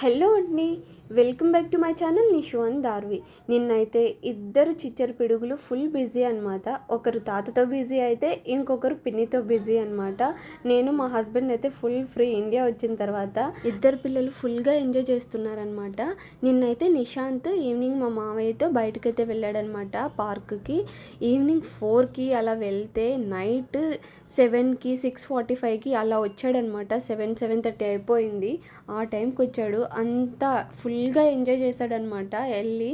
Hello అండి welcome back to my channel నిషువన్ Darvi. నిన్నైతే ఇద్దరు చిచ్చర పిడుగులు ఫుల్ బిజీ అనమాట ఒకరు తాతతో బిజీ అయితే ఇంకొకరు పిన్నితో బిజీ అనమాట నేను మా హస్బెండ్ అయితే ఫుల్ ఫ్రీ ఇండియా వచ్చిన తర్వాత ఇద్దరు పిల్లలు ఫుల్గా ఎంజాయ్ చేస్తున్నారనమాట నిన్నైతే నిశాంత్ ఈవినింగ్ మా మామయ్యతో బయటకైతే వెళ్ళాడనమాట పార్క్కి. ఈవినింగ్ ఫోర్కి అలా వెళ్తే నైట్ సెవెన్కి సిక్స్ ఫార్టీ ఫైవ్కి అలా వచ్చాడనమాట సెవెన్ సెవెన్ థర్టీ అయిపోయింది. ఆ టైంకి వచ్చాడు అంతా ఫుల్ ఫుల్గా ఎంజాయ్ చేశాడనమాట వెళ్ళి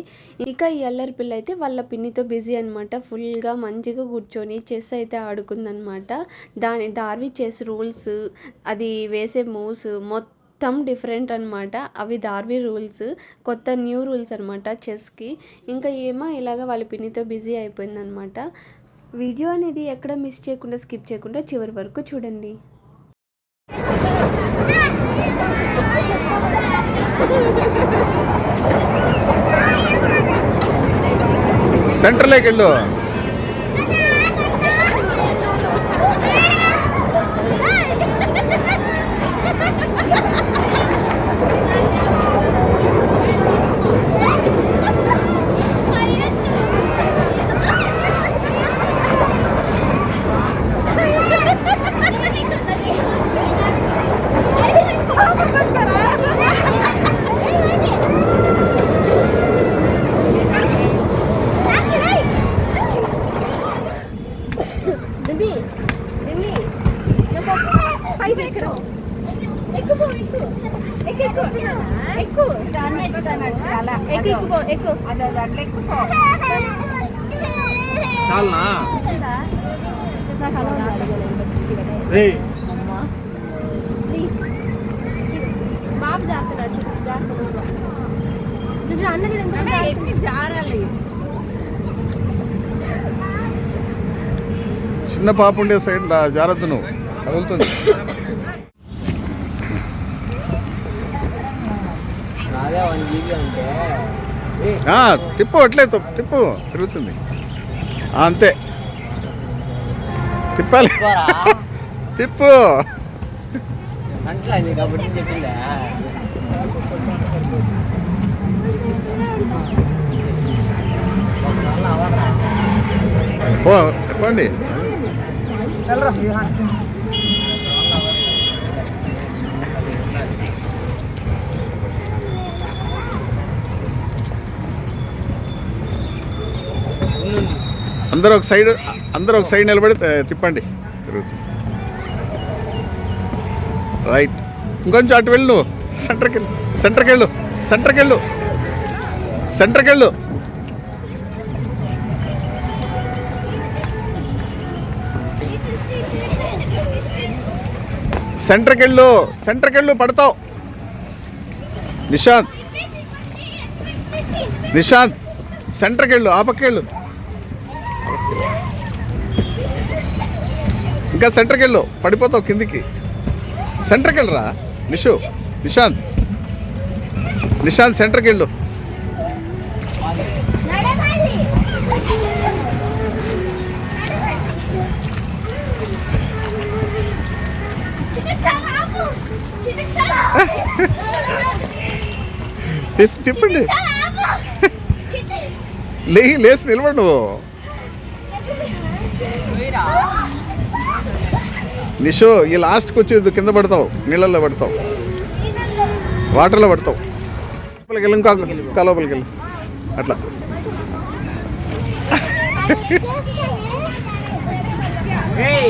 ఇక ఈ అల్లరి పిల్ల అయితే వాళ్ళ పిన్నితో బిజీ అనమాట ఫుల్గా మంచిగా కూర్చొని చెస్ అయితే ఆడుకుందనమాట దాని దార్వి చెస్ రూల్స్ అది వేసే మూవ్స్ మొత్తం మొత్తం డిఫరెంట్ అనమాట అవి దార్వి రూల్స్ కొత్త న్యూ రూల్స్ అనమాట చెస్కి. ఇంకా ఏమో ఇలాగ వాళ్ళ పిన్నితో బిజీ అయిపోయిందనమాట వీడియో అనేది ఎక్కడ మిస్ చేయకుండా స్కిప్ చేయకుండా చివరి వరకు చూడండి. సెంటర్లోకి వెళ్ళు. చాలనా? బాబు జాగ్రత్త జాగ్రత్త అన్న ఎంత జారాలి చిన్న పాప ఉండే సైడ్ జారద్దు నువ్వు. కదులుతుంది. అదే వన్ జీబీ అంటే తిప్పు అట్లే తిప్పు తిరుగుతుంది. అంతే. తిప్పాలి. తిప్పు. ఓ చెప్పండి. అందరూ ఒక సైడ్ అందరూ ఒక సైడ్ నిలబడి తిప్పండి. రైట్. ఇంకొంచెం అటు వెళ్ళు నువ్వు. సెంటర్కి వెళ్ళు సెంటర్కి వెళ్ళు సెంటర్కి వెళ్ళు సెంటర్కి వెళ్ళు సెంటర్కి వెళ్ళు సెంటర్కి వెళ్ళు పడతావు. నిశాంత్ నిశాంత్ సెంటర్కి వెళ్ళు ఆ పక్క వెళ్ళు ఇంకా సెంటర్కి వెళ్ళు పడిపోతావు కిందికి. సెంటర్కి వెళ్ళరా నిషు నిశాంత్ నిశాంత్ సెంటర్కి వెళ్ళు తిప్- తిప్పండి లే లేచి నిలబడు నువ్వు. నిషో ఈ లాస్ట్కి వచ్చి కింద పడతావు నీళ్ళల్లో పడతావు వాటర్లో పడతావు. లోపలికి వెళ్ళి ఇంకా కలోపలికి వెళ్ళి అట్లా Hey!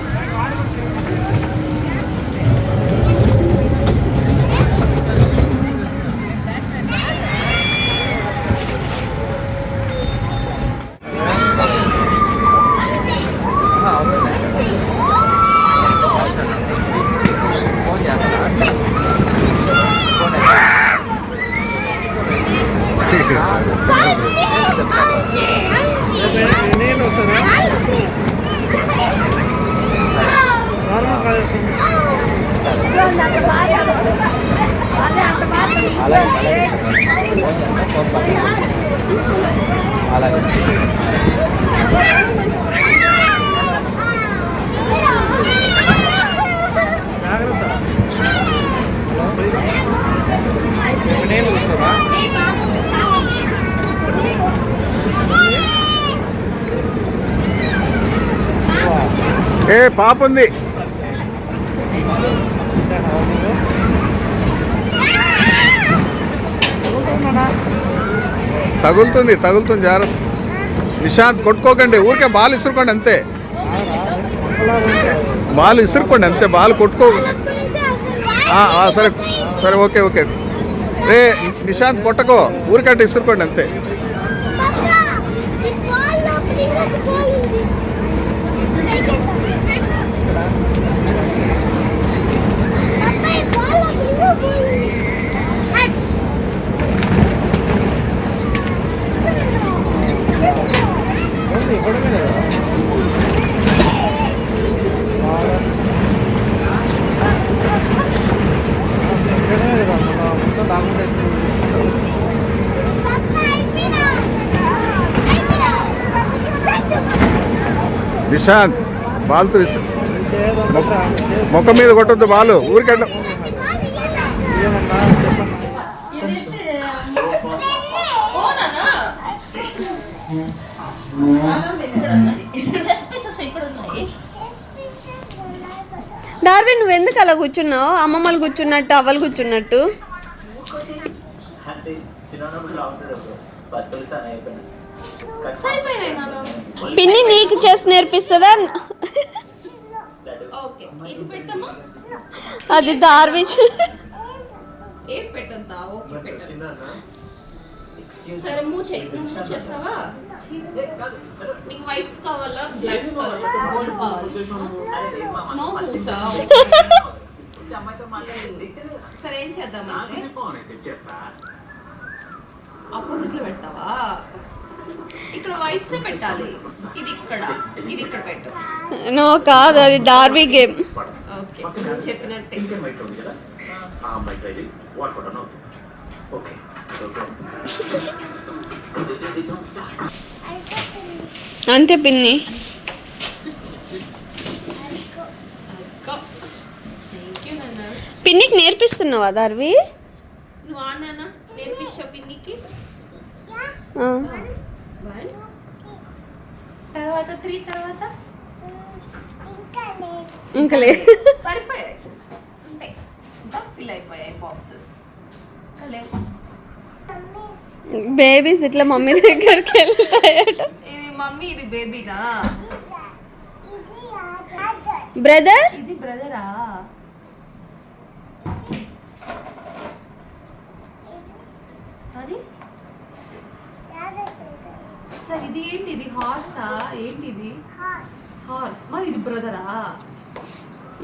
పాప ఉంది. తగులుతుంది తగులుతుంది జాగ్రత్త. నిశాంత్ కొట్టుకోకండి. ఊరికే బాల్ ఇసురుకోండి అంతే. బాల్ ఇసురుకోండి అంతే. బాల్ కొట్టుకోకండి సరే. సరే ఓకే ఓకే. రే నిశాంత్ కొట్టకో. ఊరికంటే ఇసురుకోండి అంతే. నిశాంత్ బాల్తో ముఖం మీద కొట్టొద్దు బాలు ఉన్నాయి డార్విన్ నువ్వు ఎందుకు అలా కూర్చున్నావు? అమ్మమ్మలు కూర్చున్నట్టు అవ్వలు కూర్చున్నట్టు? పిన్ని నీకు చెస్ నేర్పిస్తుందా? ఓకే ఇది పెట్టమ్మా. అది ఎక్స్క్యూజ్ సరే మూవ్ చేయి మూవ్ చేస్తావా? నీకు వైట్స్ కావాలా? బ్లాక్స్ కావాలా? గోల్డ్ కావాలా. నో మూసా అమ్మాయితో మాట్లాడింది సరే ఏం చేస్తా. ఆపోజిట్లో పెడతావా? ఇక్కడ వైట్స్ పెట్టాలి. ఇది ఇక్కడ. ఇది ఇక్కడ పెట్టు. నో కాదు అది డార్వీ గేమ్. ఓకే చెప్పినట్టే. ఓకే అంతే పిన్ని. పిన్నికి నేర్పిస్తున్నావా దార్వి? నువ్వు ఆడినా నేర్పించావు పిన్నికి. తర్వాత త్రీ తర్వాత? ఇంకా లేదు సరిపోయాయి. అంతే. ఫిల్ అయిపోయాయి బాక్సెస్ లేవు. బేబీస్ ఇట్లా మమ్మీ దగ్గరికి వెళ్తాయట ఇది మమ్మీ ఇది బేబీనా బ్రదర్ ఇది బ్రదరా అది సార్ ఇది ఏంటి ఇది హార్సా ఏంటి ఇది హార్స్ మరి ఇది బ్రదరా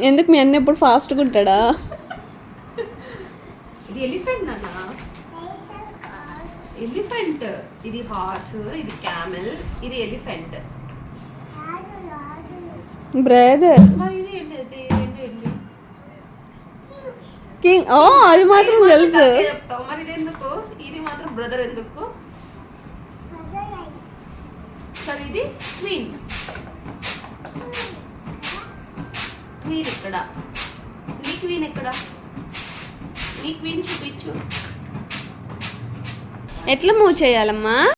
ఎందుకు మీ అన్న ఎప్పుడు ఫాస్ట్గా ఉంటాడా? ఇది ఎలిఫెంట్ నాన్న? ఎలిఫెంట్ ఇది హార్స్ ఇది క్యామెల్ ఇది ఎలిఫెంట్ బ్రదర్ కింగ్ ఓ అది మాత్రం తెలుసు. మరి ఇది ఎందుకు? ఇది మాత్రం బ్రదర్ ఎందుకు? సరే ఇది క్వీన్. క్వీన్ ఇక్కడ. నీ క్వీన్ ఎక్కడ? నీ క్వీన్ చూపించు. ఎట్లా మూవ్ చేయాలమ్మా?